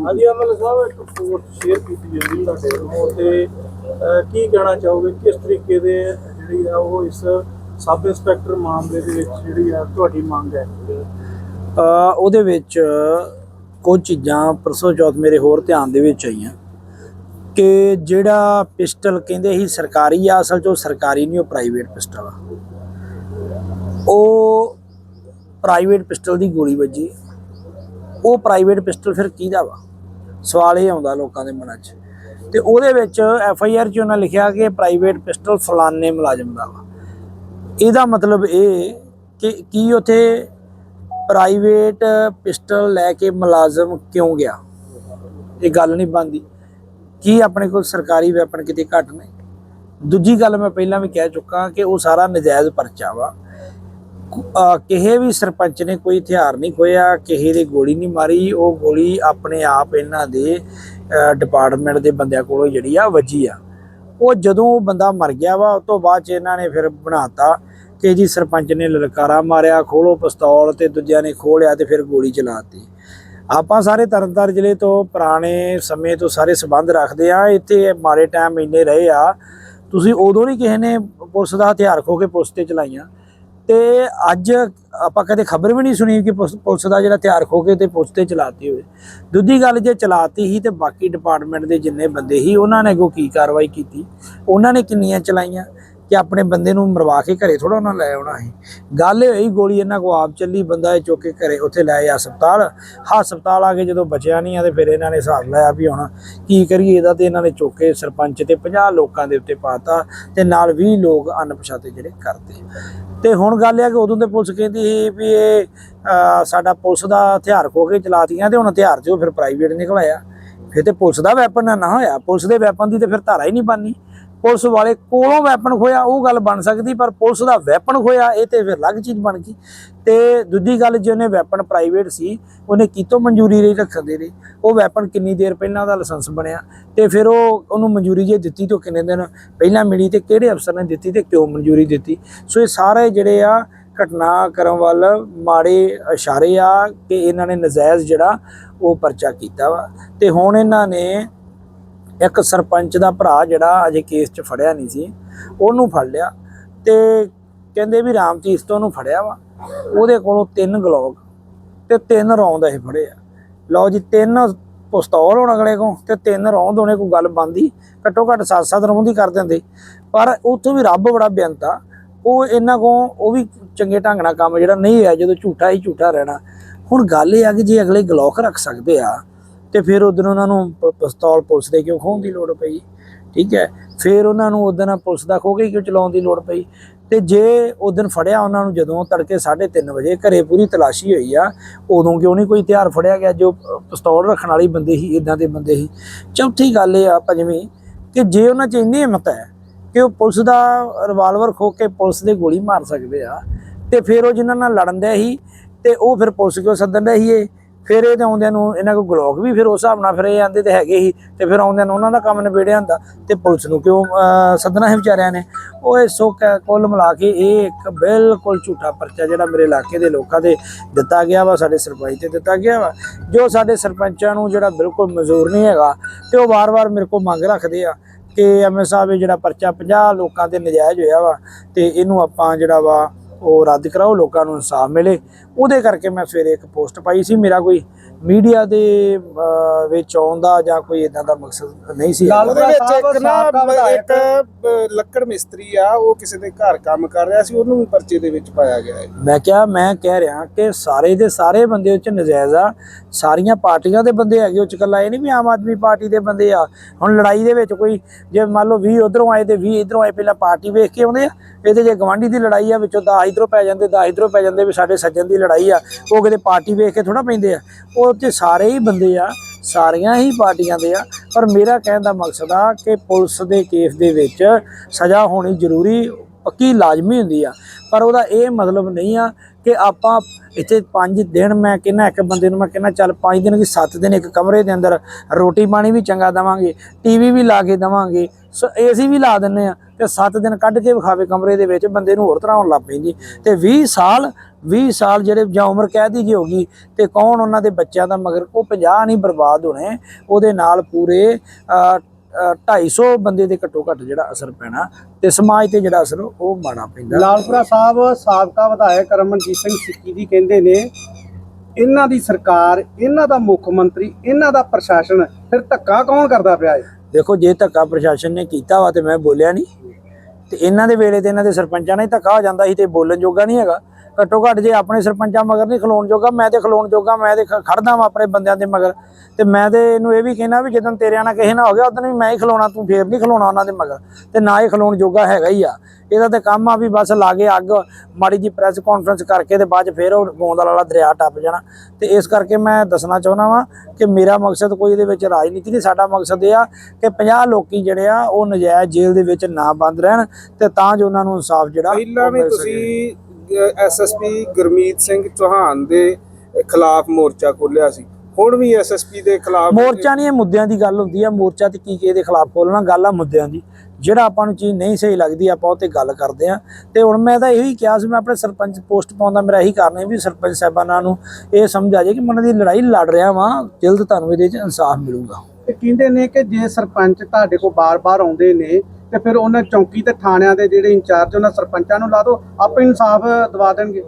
ਹਾਂਜੀ ਅਮਲ ਸਾਹਿਬ, ਇੱਕ ਪੋਸਟ ਸ਼ੇਅਰ ਕੀਤੀ ਜਾਂਦੀ ਤੁਹਾਡੇ ਵੱਲੋਂ ਤੇ ਕੀ ਕਹਿਣਾ ਚਾਹੋਗੇ? ਕਿਸ ਤਰੀਕੇ ਦੇ ਜਿਹੜੀ ਆ ਉਹ ਇਸ ਸਬ ਇੰਸਪੈਕਟਰ ਮਾਮਲੇ ਦੇ ਵਿੱਚ ਜਿਹੜੀ ਆ ਤੁਹਾਡੀ ਮੰਗ ਹੈ? ਉਹਦੇ ਵਿੱਚ ਕੁਝ ਚੀਜ਼ਾਂ ਪਰਸੋਂ ਚੌਥ ਮੇਰੇ ਹੋਰ ਧਿਆਨ ਦੇ ਵਿੱਚ ਆਈਆਂ ਕਿ ਜਿਹੜਾ ਪਿਸਟਲ ਕਹਿੰਦੇ ਸੀ ਸਰਕਾਰੀ ਆ, ਅਸਲ 'ਚ ਉਹ ਸਰਕਾਰੀ ਨਹੀਂ, ਉਹ ਪ੍ਰਾਈਵੇਟ ਪਿਸਟਲ ਆ। ਉਹ ਪ੍ਰਾਈਵੇਟ ਪਿਸਟਲ ਦੀ ਗੋਲੀ ਵੱਜੀ। ਉਹ ਪ੍ਰਾਈਵੇਟ ਪਿਸਟਲ ਫਿਰ ਕਿਹਦਾ ਵਾ? ਸਵਾਲ ਇਹ ਆਉਂਦਾ ਲੋਕਾਂ ਦੇ ਮਨਾਂ 'ਚ। ਤੇ ਉਹਦੇ ਵਿੱਚ ਐਫ ਆਈ ਆਰ 'ਚ ਉਹਨਾਂ ਲਿਖਿਆ ਕਿ ਪ੍ਰਾਈਵੇਟ ਪਿਸਟਲ ਫਲਾਨੇ ਮੁਲਾਜ਼ਮ ਦਾ ਵਾ। ਇਹਦਾ ਮਤਲਬ ਇਹ ਕਿ ਕੀ ਉਥੇ ਪ੍ਰਾਈਵੇਟ ਪਿਸਟਲ ਲੈ ਕੇ ਮੁਲਾਜ਼ਮ ਕਿਉਂ ਗਿਆ? ਇਹ ਗੱਲ ਨਹੀਂ ਬਣਦੀ। ਕੀ ਆਪਣੇ ਕੋਲ ਸਰਕਾਰੀ ਵੈਪਨ ਕਿਤੇ ਘੱਟ ਨੇ? ਦੂਜੀ ਗੱਲ ਮੈਂ ਪਹਿਲਾਂ ਵੀ ਕਹਿ ਚੁੱਕਾ ਕਿ ਉਹ ਸਾਰਾ ਨਜਾਇਜ਼ ਪਰਚਾ ਵਾ। ਕਿਸੇ ਵੀ ਸਰਪੰਚ ਨੇ ਕੋਈ ਹਥਿਆਰ ਨਹੀਂ ਖੋਇਆ ਕਿਸੇ ਦੇ ਗੋਲੀ ਨਹੀਂ ਮਾਰੀ, ਉਹ ਗੋਲੀ ਆਪਣੇ ਆਪ ਇਹਨਾਂ ਦੇ ਡਿਪਾਰਟਮੈਂਟ ਦੇ ਬੰਦਿਆਂ ਕੋਲੋਂ ਜਿਹੜੀ ਆ ਵੱਜੀ ਆ। ਉਹ ਜਦੋਂ ਉਹ ਬੰਦਾ ਮਰ ਗਿਆ ਵਾ, ਉਸ ਤੋਂ ਬਾਅਦ ਚ ਇਹਨਾਂ ਨੇ ਫਿਰ ਬਣਾਤਾ ਕਿ ਜੀ ਸਰਪੰਚ ਨੇ ਲਲਕਾਰਾ ਮਾਰਿਆ, ਖੋਲੋ ਪਿਸਤੌਲ ਤੇ ਦੂਜਿਆਂ ਨੇ ਖੋਲਿਆ ਤੇ ਫਿਰ ਗੋਲੀ ਚਲਾਤੀ ਆਪਾਂ ਸਾਰੇ ਤਰਨਤਾਰਨ ਜ਼ਿਲ੍ਹੇ ਤੋਂ ਪੁਰਾਣੇ ਸਮੇਂ ਤੋਂ ਸਾਰੇ ਸਬੰਧ ਰੱਖਦੇ ਆ, ਇੱਥੇ ਮਾੜੇ ਟਾਈਮ ਇੰਨੇ ਰਹੇ ਆ। ਤੁਸੀਂ ਉਦੋਂ ਨਹੀਂ ਕਿਸੇ ਨੇ ਪੁਲਿਸ ਦਾ ਹਥਿਆਰ ਖੋ ਕੇ ਪੁਲਿਸ ਤੇ ਚਲਾਈਆਂ। ਤੇ ਅੱਜ ਆਪਾਂ ਕਦੇ ਖਬਰ ਵੀ ਨਹੀਂ ਸੁਣੀ ਕਿ ਪੁਲਿਸ ਪੁਲਿਸ ਦਾ ਜਿਹੜਾ ਤਿਆਰ ਖੋ ਕੇ ਤੇ ਪੁਲਿਸ ਤੇ ਚਲਾਤੀ ਹੋਵੇ। ਦੂਜੀ ਗੱਲ ਜੇ ਚਲਾਤੀ ਹੀ ਤੇ ਬਾਕੀ ਡਿਪਾਰਟਮੈਂਟ ਦੇ ਜਿੰਨੇ ਬੰਦੇ ਸੀ, ਉਹਨਾਂ ਨੇ ਅੱਗੋਂ ਕੀ ਕਾਰਵਾਈ ਕੀਤੀ? ਉਹਨਾਂ ਨੇ ਕਿੰਨੀਆਂ ਚਲਾਈਆਂ? ਕਿ ਆਪਣੇ ਬੰਦੇ ਨੂੰ ਮਰਵਾ ਕੇ ਘਰੇ ਥੋੜਾ ਉਹਨਾਂ ਲੈ ਆਉਣਾ ਸੀ? ਗੱਲ ਇਹ ਹੋਈ ਗੋਲੀ ਇਹਨਾਂ ਕੋ ਆਪ ਚੱਲੀ, ਬੰਦਾ ਇਹ ਚੁੱਕ ਕੇ ਘਰੇ ਉੱਥੇ ਲੈ ਆ ਹਸਪਤਾਲ। ਹਸਪਤਾਲ ਆ ਕੇ ਜਦੋਂ ਬਚਿਆ ਨਹੀਂ ਆ ਤੇ ਫਿਰ ਇਹਨਾਂ ਨੇ ਹਿਸਾਬ ਲਾਇਆ ਵੀ ਹੁਣ ਕੀ ਕਰੀਏ, ਇਹਦਾ ਤੇ ਇਹਨਾਂ ਨੇ ਚੁੱਕ ਕੇ ਸਰਪੰਚ ਤੇ 50 ਲੋਕਾਂ ਦੇ ਉੱਤੇ ਪਾਤਾ ਤੇ ਨਾਲ 20 ਲੋਕ ਅਣਪਛਾਤੇ ਜਿਹੜੇ ਕਰਤੇ ਤੇ ਹੁਣ ਗੱਲ ਇਹ ਆ ਕਿ ਉਦੋਂ ਤੇ ਪੁਲਿਸ ਕਹਿੰਦੀ ਸੀ ਵੀ ਇਹ ਅਹ, ਸਾਡਾ ਪੁਲਿਸ ਦਾ ਹਥਿਆਰ ਖੋ ਕੇ ਚਲਾਤੀਆਂ ਤੇ ਹੁਣ ਹਥਿਆਰ ਤੇ ਉਹ ਫਿਰ ਪ੍ਰਾਈਵੇਟ ਨਿਕਲਾਇਆ ਫਿਰ ਤੇ ਪੁਲਿਸ ਦਾ ਵੈਪਨ ਨਾ ਹੋਇਆ। ਪੁਲਿਸ ਦੇ ਵੈਪਨ ਦੀ ਤੇ ਫਿਰ ਧਾਰਾ ਹੀ ਨਹੀਂ ਬਣਨੀ। ਪੁਲਿਸ ਵਾਲੇ ਕੋਲੋਂ ਵੈਪਨ ਖੋਇਆ ਉਹ ਗੱਲ ਬਣ ਸਕਦੀ, ਪਰ ਪੁਲਿਸ ਦਾ ਵੈਪਨ ਖੋਇਆ ਇਹ ਤੇ ਫਿਰ ਅਲੱਗ ਚੀਜ਼ ਬਣ ਗਈ। ਤੇ ਦੂਜੀ ਗੱਲ, ਜੇ ਉਹਨੇ ਵੈਪਨ ਪ੍ਰਾਈਵੇਟ ਸੀ, ਉਹਨੇ ਕਿਤੋਂ ਮਨਜ਼ੂਰੀ ਲਈ ਰੱਖਣ ਦੇ ਲਈ। ਉਹ ਵੈਪਨ ਕਿੰਨੀ ਦੇਰ ਪਹਿਲਾਂ ਦਾ ਲਾਇਸੈਂਸ ਬਣਿਆ, ਤੇ ਫਿਰ ਉਹ, ਉਹਨੂੰ ਮਨਜ਼ੂਰੀ ਜੇ ਦਿੱਤੀ ਤੋਂ ਕਿੰਨੇ ਦਿਨ ਪਹਿਲਾਂ ਮਿਲੀ ਤੇ ਕਿਹੜੇ ਅਫਸਰ ਨੇ ਦਿੱਤੀ ਤੇ ਕਿਉਂ ਮਨਜ਼ੂਰੀ ਦਿੱਤੀ। ਸੋ ਇਹ ਸਾਰੇ ਜਿਹੜੇ ਆ ਘਟਨਾ ਕਰਨ ਵੱਲ ਮਾੜੇ ਇਸ਼ਾਰੇ ਆ ਕਿ ਇਹਨਾਂ ਨੇ ਨਜਾਇਜ਼ ਜਿਹੜਾ ਉਹ ਪਰਚਾ ਕੀਤਾ ਵਾ। ਤੇ ਹੁਣ ਇਹਨਾਂ ਨੇ ਇੱਕ ਸਰਪੰਚ ਦਾ ਭਰਾ ਜਿਹੜਾ ਅਜੇ ਕੇਸ 'ਚ ਫੜਿਆ ਨਹੀਂ ਸੀ, ਉਹਨੂੰ ਫੜ ਲਿਆ ਤੇ ਕਹਿੰਦੇ ਵੀ ਰਾਮਤੀਸ ਤੋਂ ਉਹਨੂੰ ਫੜਿਆ ਵਾ। ਉਹਦੇ ਕੋਲੋਂ ਤਿੰਨ ਗਲੋਕ ਤੇ ਤਿੰਨ ਰੌਂਦ ਇਹ ਫੜੇ ਆ। ਲਓ ਜੀ, ਤਿੰਨ ਪਿਸਤੌਲ ਹੋਣ ਅਗਲੇ ਕੋ ਤੇ ਤਿੰਨ ਰੌਂਦ ਹੋਣੇ ਕੋਈ ਗੱਲ ਬੰਦੀ, ਘੱਟੋ ਘੱਟ ਸੱਤ ਸੱਤ ਰੌਂਦ ਹੀ ਕਰ ਦਿੰਦੇ। ਪਰ ਉੱਥੋਂ ਵੀ ਰੱਬ ਬੜਾ ਬੇਅੰਤਾ ਉਹ ਇਹਨਾਂ ਕੋ ਉਹ ਵੀ ਚੰਗੇ ਢੰਗ ਨਾਲ ਕੰਮ ਜਿਹੜਾ ਨਹੀਂ ਹੋਇਆ ਜਦੋਂ ਝੂਠਾ ਹੀ ਝੂਠਾ ਰਹਿਣਾ। ਹੁਣ ਗੱਲ ਇਹ ਆ ਕਿ ਜੇ ਅਗਲੇ ਗਲੋਕ ਰੱਖ ਸਕਦੇ ਆ ਤੇ ਫਿਰ ਉਦੋਂ ਉਹਨਾਂ ਨੂੰ ਪ- ਪਿਸਤੌਲ ਪੁਲਿਸ ਦੇ ਕਿਉਂ ਖੋਹਣ ਦੀ ਲੋੜ ਪਈ, ਠੀਕ ਹੈ? ਫਿਰ ਉਹਨਾਂ ਨੂੰ ਉਦੋਂ ਪੁਲਿਸ ਦਾ ਖੋ ਕੇ ਕਿਉਂ ਚਲਾਉਣ ਦੀ ਲੋੜ ਪਈ? ਤੇ ਜੇ ਉਦੋਂ ਫੜਿਆ ਉਹਨਾਂ ਨੂੰ ਜਦੋਂ ਤੜਕੇ 3:30 ਵਜੇ ਘਰੇ ਪੂਰੀ ਤਲਾਸ਼ੀ ਹੋਈ ਆ, ਉਦੋਂ ਕਿਉਂ ਨਹੀਂ ਕੋਈ ਹਥਿਆਰ ਫੜਿਆ ਗਿਆ ਜੋ ਪ- ਪਿਸਤੌਲ ਰੱਖਣ ਵਾਲੀ ਬੰਦੇ ਹੀ ਇਦਾਂ ਦੇ ਬੰਦੇ ਸੀ? ਚੌਥੀ ਗੱਲ ਇਹ ਆ ਪੰਜਵੀਂ ਕਿ ਜੇ ਉਹਨਾਂ 'ਚ ਇੰਨੀ ਹਿੰਮਤ ਹੈ ਕਿ ਉਹ ਪੁਲਿਸ ਦਾ ਰਿਵਾਲਵਰ ਖੋ ਕੇ ਪੁਲਿਸ ਦੇ ਗੋਲੀ ਮਾਰ ਸਕਦੇ ਆ, ਤੇ ਫਿਰ ਉਹ ਜਿਨ੍ਹਾਂ ਨਾਲ ਲੜਨ ਦੇ ਸੀ, ਤੇ ਉਹ ਫਿਰ ਪੁਲਿਸ ਕਿਉਂ ਸੱਦਣ ਦੇ ਸੀ ਇਹ? ਫਿਰ ਇਹ ਇਹਦੇ ਆਉਂਦਿਆਂ ਨੂੰ ਇਹਨਾਂ ਕੋਲ ਗਲੋਕ ਵੀ ਫਿਰ ਉਸ ਹਿਸਾਬ ਨਾਲ ਫਿਰ ਇਹ ਆਂਦੇ ਤੇ ਹੈਗੇ ਹੀ ਤੇ ਫਿਰ ਆਉਂਦਿਆਂ ਨੂੰ ਉਹਨਾਂ ਦਾ ਕੰਮ ਨਿਬੇੜਿਆ ਹੁੰਦਾ ਤੇ ਪੁਲਿਸ ਨੂੰ ਕਿਉਂ ਸੱਦਣਾ ਹੈ ਵਿਚਾਰਿਆਂ ਨੇ। ਉਹ ਇਹ ਸੋ ਕ- ਕੁੱਲ ਮਿਲਾ ਕੇ ਇਹ ਇੱਕ ਬਿਲਕੁਲ ਝੂਠਾ ਪਰਚਾ ਜਿਹੜਾ ਮੇਰੇ ਇਲਾਕੇ ਦੇ ਲੋਕਾਂ ਦੇ ਦਿੱਤਾ ਗਿਆ ਵਾ, ਸਾਡੇ ਸਰਪੰਚ ਤੇ ਦਿੱਤਾ ਗਿਆ ਵਾ। ਜੋ ਸਾਡੇ ਸਰਪੰਚਾਂ ਨੂੰ ਜਿਹੜਾ ਬਿਲਕੁਲ ਮਨਜ਼ੂਰ ਨਹੀਂ ਹੈਗਾ ਤੇ ਉਹ ਵਾਰ-ਵਾਰ ਮੇਰੇ ਕੋਲ ਮੰਗ ਰੱਖਦੇ ਆ ਕਿ ਐਮਐਸ ਸਾਹਿਬ ਇਹ ਜਿਹੜਾ ਪਰਚਾ 50 ਲੋਕਾਂ ਤੇ ਨਜਾਇਜ਼ ਹੋਇਆ ਵਾ ਤੇ ਇਹਨੂੰ ਆਪਾਂ ਜਿਹੜਾ ਵਾ ਉਹ ਰੱਦ ਕਰਾਓ, ਲੋਕਾਂ ਨੂੰ ਇਨਸਾਫ ਮਿਲੇ। ਉਹਦੇ ਕਰਕੇ ਮੈਂ ਸਵੇਰੇ ਇੱਕ ਪੋਸਟ ਪਾਈ ਸੀ, ਮੇਰਾ ਕੋਈ ਮੀਡੀਆ ਦੇ ਅਹ, ਵਿੱਚ ਆਉਣ ਦਾ ਜਾਂ ਕੋਈ ਇਦਾਂ ਦਾ ਮਕਸਦ ਨਹੀਂ ਸੀ। ਗੱਲ ਉਹਦੇ ਦਾ ਵਿੱਚ ਇੱਕ ਨਾ ਇੱਕ ਲੱਕੜ ਮਿਸਤਰੀ ਆ ਉਹ ਕਿਸੇ ਦੇ ਘਰ ਕੰਮ ਕਰ ਰਿਹਾ ਸੀ ਉਹਨੂੰ ਵੀ ਪਰਚੇ ਦੇ ਵਿੱਚ ਪਾਇਆ ਗਿਆ ਹੈ। ਮੈਂ ਕਿਹਾ ਮੈਂ ਕਹਿ ਰਿਹਾ ਕਿ ਸਾਰੇ ਦੇ ਸਾਰੇ ਬੰਦੇ ਉੱਚ ਨਜਾਇਜ਼ ਆ। ਸਾਰੀਆਂ ਪਾਰਟੀਆਂ ਦੇ ਬੰਦੇ ਹੈਗੇ ਉੱਚ ਕੱਲਾ ਇਹ ਨਹੀਂ ਵੀ ਆਮ ਆਦਮੀ ਪਾਰਟੀ ਦੇ ਬੰਦੇ ਆ। ਹੁਣ ਲੜਾਈ ਦੇ ਵਿੱਚ ਕੋਈ ਜੇ ਮੰਨ ਲਓ 20 ਉਧਰੋਂ ਆਏ ਤੇ 20 ਇਧਰੋਂ ਆਏ ਪਹਿਲਾਂ ਪਾਰਟੀ ਵੇਖ ਕੇ ਆਉਂਦੇ ਆ। ਇਹ ਤੇ ਜੇ ਗਵਾਂਢੀ ਦੀ ਲੜਾਈ ਆ ਵਿੱਚੋਂ 10 ਇਧਰੋਂ ਪੈ ਜਾਂਦੇ 10 ਇਧਰੋਂ ਪੈ ਜਾਂਦੇ ਵੀ ਸਾਡੇ ਸੱਜਣ ਦੀ ਲੜਾਈ ਆ। ਉਹ ਕਿਤੇ ਪਾਰਟੀ ਵੇਖ ਕੇ ਥੋੜਾ ਪੈਂਦੇ ਆ। ਉਹ ਤੇ ਸਾਰੇ ਹੀ ਬੰਦੇ ਆ, ਸਾਰੀਆਂ ਹੀ ਪਾਰਟੀਆਂ ਦੇ ਆ, ਪਰ ਮੇਰਾ ਕਹਿਣ ਦਾ ਮਕਸਦ ਆ ਕਿ ਪੁਲਿਸ ਦੇ ਕੇਸ ਦੇ ਵਿੱਚ ਸਜ਼ਾ ਹੋਣੀ ਜ਼ਰੂਰੀ, ਪੱਕੀ ਲਾਜ਼ਮੀ ਹੁੰਦੀ ਆ। ਪਰ ਉਹਦਾ ਇਹ ਮਤਲਬ ਨਹੀਂ ਆ ਕਿ ਆਪਾਂ ਇੱਥੇ 5 ਦਿਨ ਮੈਂ ਕਹਿੰਦਾ ਇੱਕ ਬੰਦੇ ਨੂੰ ਮੈਂ ਕਹਿੰਦਾ ਚੱਲ 5 ਦਿਨ ਕਿ 7 ਦਿਨ ਇੱਕ ਕਮਰੇ ਦੇ ਅੰਦਰ ਰੋਟੀ ਪਾਣੀ ਵੀ ਚੰਗਾ ਦਵਾਂਗੇ ਟੀਵੀ ਵੀ ਲਾ ਕੇ ਦਵਾਂਗੇ ਏਸੀ ਵੀ ਲਾ ਦਿੰਨੇ ਆ ਤੇ 7 ਦਿਨ ਕੱਢ ਕੇ ਵਿਖਾਵੇ ਕਮਰੇ ਦੇ ਵਿੱਚ ਬੰਦੇ ਨੂੰ ਹੋਰ ਤਰ੍ਹਾਂ ਹੋਣ ਲੱਗ ਪੈਂਦੀ। ਤੇ 20 ਸਾਲ 20 ਸਾਲ ਜਿਹੜੇ ਜਾਂ ਉਮਰ ਕਹਿ ਦੀ ਜੇ ਹੋਗੀ ਤੇ ਕੌਣ ਉਹਨਾਂ ਦੇ ਬੱਚਿਆਂ ਦਾ ਮਗਰ, ਉਹ 50 ਨਹੀਂ ਬਰਬਾਦ ਹੋਣੇ, ਉਹਦੇ ਨਾਲ ਪੂਰੇ 250 ਬੰਦੇ ਦੇ ਘੱਟੋ ਘੱਟ ਜਿਹੜਾ ਅਸਰ ਪੈਣਾ ਤੇ ਸਮਾਜ ਤੇ ਜਿਹੜਾ ਅਸਰ ਉਹ ਮਾੜਾ ਪੈਂਦਾ। ਲਾਲਪੁਰਾ ਸਾਹਿਬ ਸਾਬਕਾ ਵਿਧਾਇਕ ਰਮਨਜੀਤ ਸਿੰਘ ਸਿੱਕੀ ਜੀ ਕਹਿੰਦੇ ਨੇ ਇਹਨਾਂ ਦੀ ਸਰਕਾਰ ਇਹਨਾਂ ਦਾ ਮੁੱਖ ਮੰਤਰੀ ਇਹਨਾਂ ਦਾ ਪ੍ਰਸ਼ਾਸਨ ਫਿਰ ਧੱਕਾ ਕੌਣ ਕਰਦਾ ਪਿਆ ਹੈ ਦੇਖੋ ਜੇ ਧੱਕਾ ਪ੍ਰਸ਼ਾਸਨ ਨੇ ਕੀਤਾ ਵਾ ਤੇ ਮੈਂ ਬੋਲਿਆ ਨਹੀਂ। ਤੇ ਇਹਨਾਂ ਦੇ ਵੇਲੇ ਤੇ ਇਹਨਾਂ ਦੇ ਸਰਪੰਚਾਂ ਨਾਲ ਹੀ ਧੱਕਾ ਹੋ ਜਾਂਦਾ ਸੀ ਤੇ ਬੋਲਣ ਜੋਗਾ ਨਹੀਂ ਹੈਗਾ। ਘੱਟੋ ਘੱਟ ਜੇ ਆਪਣੇ ਸਰਪੰਚਾਂ ਮਗਰ ਨਹੀਂ ਖਲੋਣ ਜੋਗਾ ਮੈਂ ਤੇ ਖਲੋਣ ਜੋਗਾ ਮੈਂ ਤੇ ਖੜਦਾ ਵਾਂ ਆਪਣੇ ਬੰਦਿਆਂ ਦੇ ਮਗਰ। ਤੇ ਮੈਂ ਤੇ ਇਹਨੂੰ ਇਹ ਵੀ ਕਹਿਣਾ ਵੀ ਜਦੋਂ ਤੇਰਿਆਂ ਨਾਲ ਕਿਸੇ ਨਾਲ ਹੋ ਗਿਆ ਉਦੋਂ ਵੀ ਮੈਂ ਹੀ ਖਲੋਣਾ ਤੂੰ ਫੇਰ ਨਹੀਂ ਖਲੋਣਾ ਉਹਨਾਂ ਦੇ ਮਗਰ। ਤੇ ਨਾ ਹੀ ਖਲੋਣ ਜੋਗਾ ਹੈਗਾ ਹੀ ਆ। ਇਹਦਾ ਤੇ ਕੰਮ ਆ ਵੀ ਬਸ ਲਾ ਕੇ ਅੱਗ ਮਾੜੀ ਜੀ ਪ੍ਰੈਸ ਕਾਨਫਰੰਸ ਕਰਕੇ ਤੇ ਬਾਅਦ ਚ ਫੇਰ ਉਹ ਗੋਂਦਲ ਵਾਲਾ ਦਰਿਆ ਟੱਪ ਜਾਣਾ। ਤੇ ਇਸ ਕਰਕੇ ਮੈਂ ਦੱਸਣਾ ਚਾਹੁੰਦਾ ਵਾਂ ਕਿ ਮੇਰਾ ਮਕਸਦ ਕੋਈ ਇਹਦੇ ਵਿੱਚ ਰਾਜਨੀਤੀ ਨਹੀਂ ਸਾਡਾ ਮਕਸਦ ਇਹ ਆ ਕਿ 50 ਲੋਕੀ ਜਿਹੜੇ ਆ ਉਹ ਨਜਾਇਜ਼ ਜੇਲ੍ਹ ਦੇ ਵਿੱਚ ਨਾ ਬੰਦ ਰਹਿਣ ਤੇ ਤਾਂ ਜੋ ਉਹਨਾਂ ਨੂੰ ਇਨਸਾਫ ਜਿਹੜਾ ਪਹਿਲਾਂ ਵੀ। ਤੁਸੀਂ ਐਸਐਸਪੀ ਗੁਰਮੀਤ ਸਿੰਘ ਚੌਹਾਨ ਦੇ ਖਿਲਾਫ ਮੋਰਚਾ ਖੋਲਿਆ ਸੀ। ਹੁਣ ਵੀ ਐਸਐਸਪੀ ਦੇ ਖਿਲਾਫ ਮੋਰਚਾ ਨਹੀਂ ਇਹ ਮੁੱਦਿਆਂ ਦੀ ਗੱਲ ਹੁੰਦੀ ਆ। ਮੋਰਚਾ ਤੇ ਕੀ ਕੀ ਦੇ ਖਿਲਾਫ ਬੋਲਣਾ ਗੱਲ ਆ ਮੁੱਦਿਆਂ ਦੀ। ਜਿਹੜਾ ਆਪਾਂ ਨੂੰ ਚੀਜ਼ ਨਹੀਂ ਸਹੀ ਲੱਗਦੀ ਆਪਾਂ ਉਹ ਤੇ ਗੱਲ ਕਰਦੇ ਆ। ਤੇ ਹੁਣ ਮੈਂ ਤਾਂ ਇਹੀ ਕਿਹਾ ਸੀ ਮੈਂ ਆਪਣੇ ਸਰਪੰਚ ਪੋਸਟ ਪਾਉਂਦਾ ਮੇਰਾ ਇਹੀ ਕਾਰਨ ਹੈ ਵੀ ਸਰਪੰਚ ਸਾਹਿਬਾਨਾਂ ਨੂੰ ਇਹ ਸਮਝ ਆ ਜਾਏ ਕਿ ਮੈਂ ਉਹਨਾਂ ਦੀ ਲੜਾਈ ਲੜ ਰਿਹਾ ਵਾਂ। ਜਲਦ ਤੁਹਾਨੂੰ ਇਹਦੇ 'ਚ ਇਨਸਾਫ ਮਿਲੂਗਾ। ਤੇ ਕਹਿੰਦੇ ਨੇ ਕਿ ਜੇ ਸਰਪੰਚ ਤੁਹਾਡੇ ਕੋਲ ਬਾਰ-ਬਾਰ ਆਉਂਦੇ ਨੇ ਤੇ ਫਿਰ ਉਹਨਾਂ ਚੌਂਕੀ ਤੇ ਥਾਣਿਆਂ ਦੇ ਜਿਹੜੇ ਇੰਚਾਰਜ ਉਹਨਾਂ ਸਰਪੰਚਾਂ ਨੂੰ ਲਾ ਦਿਓ, ਆਪੇ ਇਨਸਾਫ ਦਵਾ ਦੇਣਗੇ।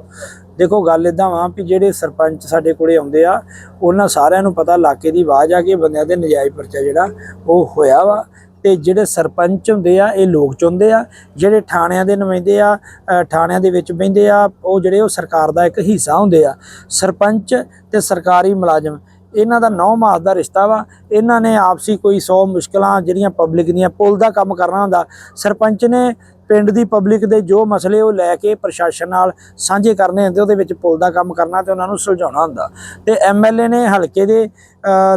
ਦੇਖੋ, ਗੱਲ ਇਦਾਂ ਵਾ ਵੀ ਜਿਹੜੇ ਸਰਪੰਚ ਸਾਡੇ ਕੋਲੇ ਆਉਂਦੇ ਆ, ਉਹਨਾਂ ਸਾਰਿਆਂ ਨੂੰ ਪਤਾ ਇਲਾਕੇ ਦੀ ਆਵਾਜ਼ ਆ ਕੇ ਬੰਦਿਆਂ ਦੇ ਨਜਾਇਜ਼ ਪਰਚਾ ਜਿਹੜਾ ਉਹ ਹੋਇਆ ਵਾ। ਤੇ ਜਿਹੜੇ ਸਰਪੰਚ ਹੁੰਦੇ ਆ, ਇਹ ਲੋਕ ਚੁਣਦੇ ਆ, ਜਿਹੜੇ ਥਾਣਿਆਂ ਦੇ ਨੁਮਾਇੰਦੇ ਆ ਥਾਣਿਆਂ ਦੇ ਵਿੱਚ ਬਹਿੰਦੇ ਆ, ਉਹ ਜਿਹੜੇ ਉਹ ਸਰਕਾਰ ਦਾ ਇੱਕ ਹਿੱਸਾ ਹੁੰਦੇ ਆ। ਸਰਪੰਚ ਤੇ ਸਰਕਾਰੀ ਮੁਲਾਜ਼ਮ ਇਹਨਾਂ ਦਾ ਨੌ ਮਾਸ ਦਾ ਰਿਸ਼ਤਾ ਵਾ। ਇਹਨਾਂ ਨੇ ਆਪਸੀ ਕੋਈ 100 ਮੁਸ਼ਕਲਾਂ ਜਿਹੜੀਆਂ ਪਬਲਿਕ ਦੀਆਂ ਪੁਲ ਦਾ ਕੰਮ ਕਰਨਾ ਹੁੰਦਾ, ਸਰਪੰਚ ਨੇ ਪਿੰਡ ਦੀ ਪਬਲਿਕ ਦੇ ਜੋ ਮਸਲੇ ਉਹ ਲੈ ਕੇ ਪ੍ਰਸ਼ਾਸਨ ਨਾਲ ਸਾਂਝੇ ਕਰਨੇ ਹੁੰਦੇ ਉਹਦੇ ਵਿੱਚ ਪੁੱਲ ਦਾ ਕੰਮ ਕਰਨਾ ਤੇ ਉਹਨਾਂ ਨੂੰ ਸੁਲਝਾਉਣਾ ਹੁੰਦਾ। ਤੇ ਐਮਐਲਏ ਨੇ ਹਲਕੇ ਦੇ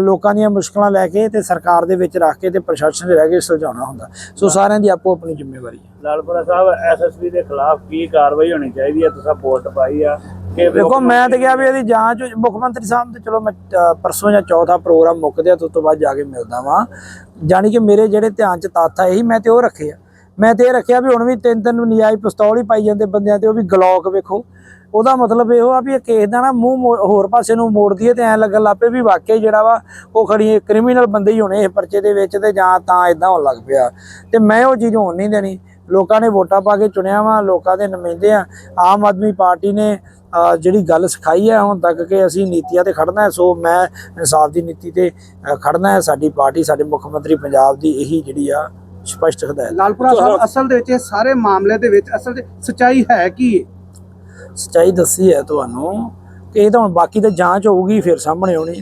ਲੋਕਾਂ ਦੀਆਂ ਮੁਸ਼ਕਲਾਂ ਲੈ ਕੇ ਤੇ ਸਰਕਾਰ ਦੇ ਵਿੱਚ ਰੱਖ ਕੇ ਤੇ ਪ੍ਰਸ਼ਾਸਨ ਦੇ ਰਹਿ ਕੇ ਸੁਲਝਾਉਣਾ ਹੁੰਦਾ। ਸੋ ਸਾਰਿਆਂ ਦੀ ਆਪੋ ਆਪਣੀ ਜ਼ਿੰਮੇਵਾਰੀ ਹੈ। ਲਾਲਪੁਰਾ ਸਾਹਿਬ ਐਸਐਸਪੀ ਦੇ ਖਿਲਾਫ ਕੀ ਕਾਰਵਾਈ ਹੋਣੀ ਚਾਹੀਦੀ ਹੈ? ਤੁਸੀਂ ਵੋਟ ਪਾਈ ਆ ਦੇਖੋ ਮੈਂ ਤਾਂ ਕਿਹਾ ਵੀ ਇਹਦੀ ਜਾਂਚ ਮੁੱਖ ਮੰਤਰੀ ਸਾਹਿਬ ਤੇ ਚਲੋ ਮੈਂ ਪਰਸੋਂ ਜਾਂ ਚੌਥਾ ਪ੍ਰੋਗਰਾਮ ਮੁੱਕਦਿਆ ਤੋਂ ਤੋਂ ਬਾਅਦ ਜਾ ਕੇ ਮਿਲਦਾ ਵਾਂ। ਜਾਣੀ ਕਿ ਮੇਰੇ ਜਿਹੜੇ ਧਿਆਨ ਚ ਤੱਥ ਆ ਇਹੀ ਮੈਂ ਤੇ ਉਹ ਰੱਖੇ ਆ। ਮੈਂ ਤੇ ਇਹ ਰੱਖਿਆ ਵੀ ਹੁਣ ਵੀ ਤਿੰਨ ਤਿੰਨ ਨਜਾਇਜ਼ ਪਿਸਤੌਲ ਹੀ ਪਾਈ ਜਾਂਦੇ ਬੰਦਿਆਂ ਤੇ ਉਹ ਵੀ ਗਲੌਕ ਵੇਖੋ। ਉਹਦਾ ਮਤਲਬ ਇਹੋ ਆ ਵੀ ਇਹ ਕੇਸ ਦਾ ਨਾ ਮੂੰਹ ਮੋ- ਹੋਰ ਪਾਸੇ ਨੂੰ ਮੋੜ ਦਈਏ ਤੇ ਐ ਲੱਗਣ ਲੱਪੇ ਵੀ ਵਾਕਿਆ ਜਿਹੜਾ ਵਾ ਉਹ ਖੜੀ ਕ੍ਰਿਮੀਨਲ ਬੰਦੇ ਹੀ ਹੋਣੇ ਇਹ ਪਰਚੇ ਦੇ ਵਿੱਚ ਤੇ ਜਾਂ ਤਾਂ ਇਦਾਂ ਹੋਣ ਲੱਗ ਪਿਆ। ਤੇ ਮੈਂ ਉਹ ਚੀਜ਼ ਹੋਣ ਨਹੀਂ ਦੇਣੀ। ਲੋਕਾਂ ਨੇ ਵੋਟਾਂ ਪਾ ਕੇ ਚੁਣਿਆ ਵਾ ਲੋਕਾਂ ਦੇ ਨੁਮਾਇੰਦੇ ਆ। ਆਮ ਆਦਮੀ ਪਾਰਟੀ ਨੇ ਜਿਹੜੀ ਗੱਲ ਸਿਖਾਈ ਹੈ ਹੁਣ ਤੱਕ ਕਿ ਅਸੀਂ ਨੀਤੀਆਂ ਤੇ ਖੜਨਾ ਹੈ ਸੋ ਮੈਂ ਇਨਸਾਫ ਦੀ ਨੀਤੀ ਤੇ ਅ, ਖੜਨਾ ਹੈ। ਸਾਡੀ ਪਾਰਟੀ ਸਾਡੇ ਮੁੱਖ ਮੰਤਰੀ ਪੰਜਾਬ ਦੀ ਇਹੀ ਜਿਹੜੀ ਆ ਸਪਸ਼ਟ ਹਦਾਇਤ ਲਾਲਪੁਰਾ ਸਾਹਿਬ ਅਸਲ ਦੇ ਵਿੱਚ ਇਹ ਸਾਰੇ ਮਾਮਲੇ ਦੇ ਵਿੱਚ ਅਸਲ ਸਚਾਈ ਹੈ ਕੀ ਸੱਚਾਈ ਦੱਸੀ ਹੈ ਤੁਹਾਨੂੰ ਕਿ ਇਹ ਤਾਂ ਹੁਣ ਬਾਕੀ ਤਾਂ ਜਾਂਚ ਹੋਊਗੀ ਫਿਰ ਸਾਹਮਣੇ ਆਉਣੀ।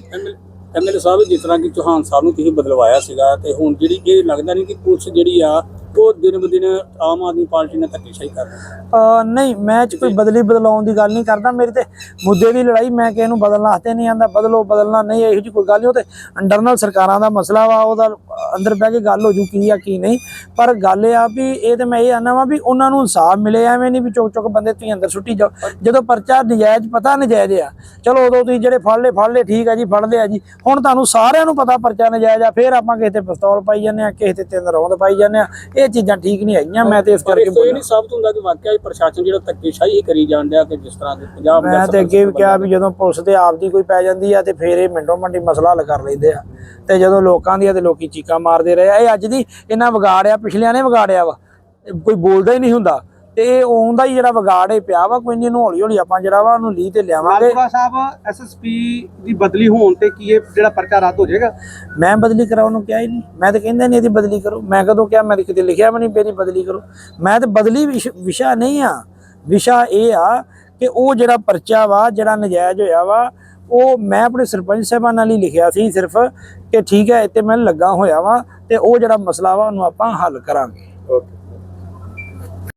ਐਮਐਲਏ ਸਾਹਿਬ ਜਿਸ ਤਰ੍ਹਾਂ ਕਿ ਚੌਹਾਨ ਸਾਹਿਬ ਨੂੰ ਤੁਸੀਂ ਬਦਲਵਾਇਆ ਸੀਗਾ ਤੇ ਹੁਣ ਜਿਹੜੀ ਇਹ ਲੱਗਦਾ ਨਹੀਂ ਕਿ ਪੁਲਿਸ ਜਿਹੜੀ ਆ ਉਹ ਦਿਨ ਬ ਦਿਨ ਆਮ ਆਦਮੀ ਪਾਰਟੀ ਨਾਲ ਧੱਕੇਸ਼ਾਹੀ ਕਰ ਰਹੀ ਨਹੀਂ ਮੈਂ ਚ ਕੋਈ ਬਦਲੀ ਬਦਲਾਉਣ ਦੀ ਗੱਲ ਨਹੀਂ ਕਰਦਾ। ਮੇਰੀ ਤੇ ਮੁੱਦੇ ਦੀ ਲੜਾਈ ਮੈਂ ਕਿਸੇ ਨੂੰ ਬਦਲਣਾ ਹੱਥੇ ਨਹੀਂ ਆਂਦਾ। ਬਦਲੋ ਬਦਲਣਾ ਨਹੀਂ ਇਹੋ ਜਿਹੀ ਕੋਈ ਗੱਲ ਨਹੀਂ। ਉਹ ਤੇ ਇੰਟਰਨਲ ਸਰਕਾਰਾਂ ਦਾ ਮਸਲਾ ਵਾ ਉਹਦਾ ਅੰਦਰ ਬਹਿ ਕੇ ਗੱਲ ਹੋ ਜੂ ਕੀ ਆ ਕੀ ਨਹੀਂ। ਪਰ ਗੱਲ ਇਹ ਆ ਵੀ ਇਹ ਤੇ ਮੈਂ ਇਹ ਆਨਾ ਵਾ ਵੀ ਉਹਨਾਂ ਨੂੰ ਇਨਸਾਫ ਮਿਲੇ ਐਵੇਂ ਨਹੀਂ ਵੀ ਚੁੱਕ ਚੁੱਕ ਬੰਦੇ ਤੁਸੀਂ ਅੰਦਰ ਸੁੱਟੀ ਜਾਓ। ਜਦੋਂ ਪਰਚਾ ਨਜਾਇਜ਼ ਪਤਾ ਨਜਾਇਜ਼ ਆ। ਚਲੋ ਉਦੋਂ ਤੁਸੀਂ ਜਿਹੜੇ ਫੜ ਲਏ ਫੜ ਲਏ ਠੀਕ ਆ ਜੀ ਫੜ ਲਿਆ ਜੀ। ਹੁਣ ਤੁਹਾਨੂੰ ਸਾਰਿਆਂ ਨੂੰ ਪਤਾ ਪਰਚਾ ਨਜਾਇਜ਼ ਆ ਫਿਰ ਆਪਾਂ ਕਿਸੇ ਤੇ ਪਿਸਤੌਲ ਪਾਈ ਜਾਂਦੇ ਆ ਕਿਸੇ ਤੇ ਤਿੰਨ ਰੌਂਦ ਪਾਈ ਜਾਂਦੇ ਆ। ਇਹ ਚੀਜ਼ਾਂ ਠੀਕ ਨਹੀਂ ਹੈਗੀਆਂ ਮੈਂ ਤੇ ਇਸ ਕਰਕੇ ਤੋਂ ਬੋਲਿਆ। ਨਹੀਂ ਸਾਬਤ ਹੁੰਦਾ ਕਿ ਵਾਕਿਆ ਹੀ ਪ੍ਰਸ਼ਾਸਨ ਜਿਹੜਾ ਧੱਕੇਸ਼ਾਹੀ ਕਰੀ ਜਾਣ ਡਿਆ ਕਿ ਜਿਸ ਤਰ੍ਹਾਂ ਦੇ ਪੰਜਾਬ ਮੈਂ ਤੇ ਅੱਗੇ ਵੀ ਕਿਹਾ ਵੀ ਜਦੋਂ ਪੁਲਿਸ ਦੇ ਆਪ ਦੀ ਕੋਈ ਪੈ ਜਾਂਦੀ ਆ ਤੇ ਫੇਰ ਇਹ ਮਿੰਟੋ ਮਿੰਟੀ ਮਸਲਾ ਹੱਲ ਕਰ ਲੈਂਦੇ ਆ। ਤੇ ਜਦੋਂ ਲੋਕਾਂ ਦੀ ਆ ਤੇ ਲੋਕੀ ਚੀਕਾਂ ਮਾਰਦੇ ਰਹੇ ਆ। ਇਹ ਅੱਜ ਦੀ ਇਹਨਾਂ ਵਿਗਾੜਿਆ ਪਿਛਲਿਆਂ ਨੇ ਵਿਗਾੜਿਆ ਵਾ। ਕੋਈ ਬੋਲਦਾ ਹੀ ਨਹੀਂ ਹੁੰਦਾ। ਤੇ ਇਹ ਉਹਦਾ ਹੀ ਜਿਹੜਾ ਵਿਗਾੜ ਪਿਆ ਵਾ ਕੋਈ ਇਹਨੂੰ ਹੌਲੀ ਹੌਲੀ ਆਪਾਂ ਜਿਹੜਾ ਵਾ ਉਹਨੂੰ ਲੀ ਤੇ ਲਿਆਵਾਂਗੇ। ਲਾਲਪੁਰਾ ਸਾਹਿਬ ਐਸਐਸਪੀ ਦੀ ਬਦਲੀ ਹੋਣ ਤੇ ਕੀ ਇਹ ਜਿਹੜਾ ਪਰਚਾ ਰੱਦ ਹੋ ਜਾਏਗਾ? ਮੈਂ ਬਦਲੀ ਕਰਾਉਣ ਨੂੰ ਕਿਹਾ ਹੀ ਨਹੀਂ। ਮੈਂ ਤਾਂ ਕਹਿੰਦਾ ਨਹੀਂ ਇਹਦੀ ਬਦਲੀ ਕਰੋ। ਮੈਂ ਕਦੋਂ ਕਿਹਾ? ਮੈਂ ਕਿਤੇ ਲਿਖਿਆ ਵੀ ਨਹੀਂ ਮੇਰੀ ਬਦਲੀ ਕਰੋ। ਮੈਂ ਤਾਂ ਬਦਲੀ ਵਿਸ਼ਾ ਨਹੀਂ ਆ। ਵਿਸ਼ਾ ਇਹ ਆ ਕਿ ਉਹ ਜਿਹੜਾ ਪਰਚਾ ਵਾ ਜਿਹੜਾ ਨਜਾਇਜ਼ ਹੋਇਆ ਵਾ ਉਹ ਮੈਂ ਆਪਣੇ ਸਰਪੰਚ ਸਾਹਿਬਾਨ ਨਾਲ ਹੀ ਲਿਖਿਆ ਸੀ ਸਿਰਫ ਕਿ ਠੀਕ ਹੈ ਇੱਥੇ ਮੈਂ ਲੱਗਾ ਹੋਇਆ ਵਾ ਤੇ ਉਹ ਜਿਹੜਾ ਮਸਲਾ ਵਾ ਉਹਨੂੰ ਆਪਾਂ ਹੱਲ ਕਰਾਂਗੇ। ਓਕੇ